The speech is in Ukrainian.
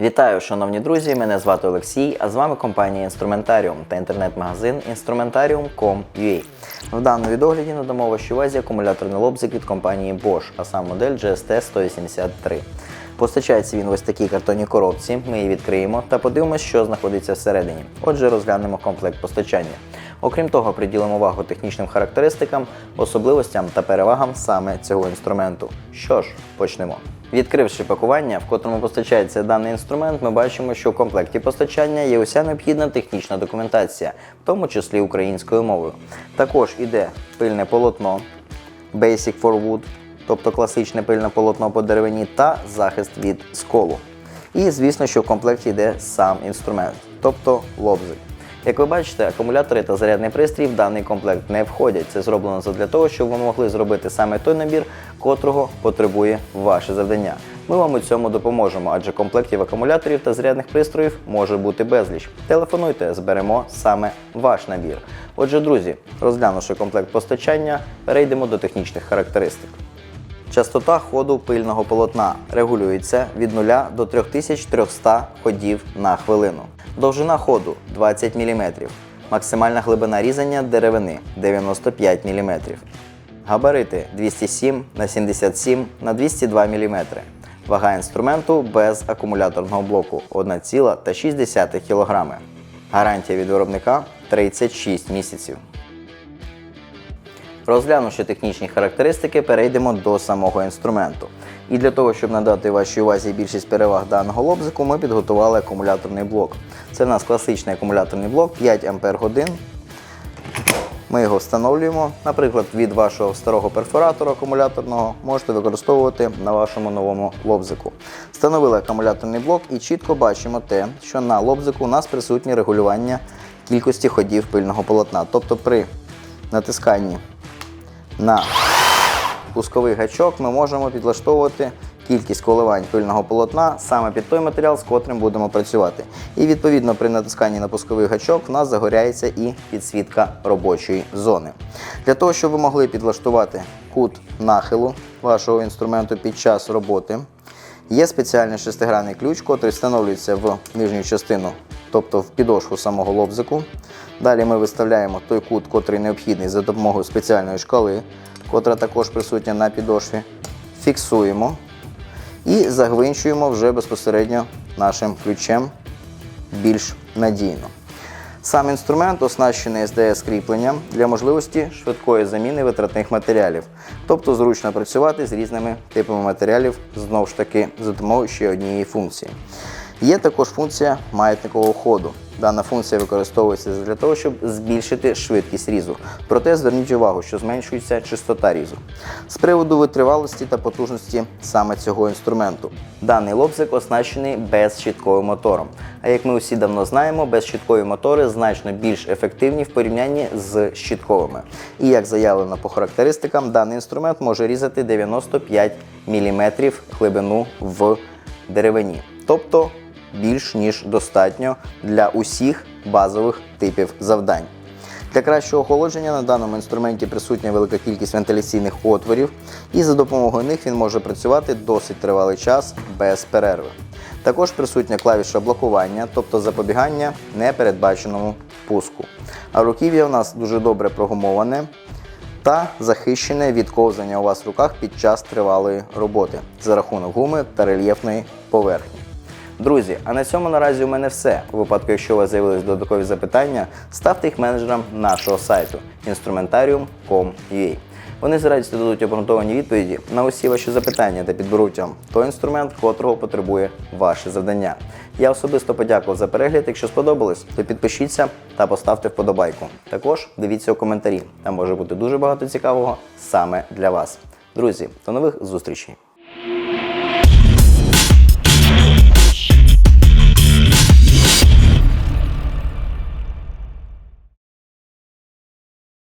Вітаю, шановні друзі! Мене звати Олексій, а з вами компанія Інструментаріум та інтернет-магазин Instrumentarium.com.ua. В даному відогляді надамо вашій увазі акумуляторний лобзик від компанії Bosch, а сам модель GST 183. Постачається він в ось такій картонній коробці. Ми її відкриємо та подивимося, що знаходиться всередині. Отже, розглянемо комплект постачання. Окрім того, приділимо увагу технічним характеристикам, особливостям та перевагам саме цього інструменту. Що ж, почнемо. Відкривши пакування, в котрому постачається даний інструмент, ми бачимо, що в комплекті постачання є уся необхідна технічна документація, в тому числі українською мовою. Також іде пильне полотно Basic for Wood, тобто класичне пильне полотно по деревині та захист від сколу. І звісно, що в комплекті йде сам інструмент, тобто лобзик. Як ви бачите, акумулятори та зарядний пристрій в даний комплект не входять. Це зроблено для того, щоб ви могли зробити саме той набір, котрого потребує ваше завдання. Ми вам у цьому допоможемо, адже комплектів акумуляторів та зарядних пристроїв може бути безліч. Телефонуйте, зберемо саме ваш набір. Отже, друзі, розглянувши комплект постачання, перейдемо до технічних характеристик. Частота ходу пильного полотна регулюється від 0 до 3300 ходів на хвилину. Довжина ходу 20 мм. Максимальна глибина різання деревини 95 мм. Габарити 207 на 77 на 202 мм. Вага інструменту без акумуляторного блоку 1,6 кг. Гарантія від виробника 36 місяців. Розглянувши технічні характеристики, перейдемо до самого інструменту. І для того, щоб надати вашій увазі більшість переваг даного лобзику, ми підготували акумуляторний блок. Це в нас класичний акумуляторний блок 5 Ах. Ми його встановлюємо. Наприклад, від вашого старого перфоратора акумуляторного можете використовувати на вашому новому лобзику. Встановили акумуляторний блок і чітко бачимо те, що на лобзику у нас присутнє регулювання кількості ходів пильного полотна. Тобто при натисканні на пусковий гачок ми можемо підлаштовувати кількість коливань пильного полотна саме під той матеріал, з котрим будемо працювати. І відповідно при натисканні на пусковий гачок в нас загоряється і підсвітка робочої зони. Для того, щоб ви могли підлаштувати кут нахилу вашого інструменту під час роботи, є спеціальний шестигранний ключ, котрий встановлюється в нижню частину, тобто в підошву самого лобзику. Далі ми виставляємо той кут, котрий необхідний за допомогою спеціальної шкали, котра також присутня на підошві. Фіксуємо і загвинчуємо вже безпосередньо нашим ключем більш надійно. Сам інструмент оснащений SDS кріпленням для можливості швидкої заміни витратних матеріалів, тобто зручно працювати з різними типами матеріалів, знову ж таки, за допомогою ще однієї функції. Є також функція маятникового ходу. Дана функція використовується для того, щоб збільшити швидкість різу. Проте зверніть увагу, що зменшується частота різу. З приводу витривалості та потужності саме цього інструменту. Даний лобзик оснащений безщітковим мотором. А як ми усі давно знаємо, безщіткові мотори значно більш ефективні в порівнянні з щітковими. І як заявлено по характеристикам, даний інструмент може різати 95 мм глибину в деревині. Тобто більш ніж достатньо для усіх базових типів завдань. Для кращого охолодження на даному інструменті присутня велика кількість вентиляційних отворів, і за допомогою них він може працювати досить тривалий час без перерви. Також присутня клавіша блокування, тобто запобігання непередбаченому пуску. А руків'я у нас дуже добре прогумоване та захищене від ковзання у вас в руках під час тривалої роботи за рахунок гуми та рельєфної поверхні. Друзі, а на цьому наразі у мене все. У випадку, якщо у вас з'явились додаткові запитання, ставте їх менеджерам нашого сайту instrumentarium.com.ua. Вони з радістю дадуть обґрунтовані відповіді на усі ваші запитання та підберуть вам той інструмент, котрого потребує ваше завдання. Я особисто подякував за перегляд. Якщо сподобалось, то підпишіться та поставте вподобайку. Також дивіться у коментарі. Там може бути дуже багато цікавого саме для вас. Друзі, до нових зустрічей!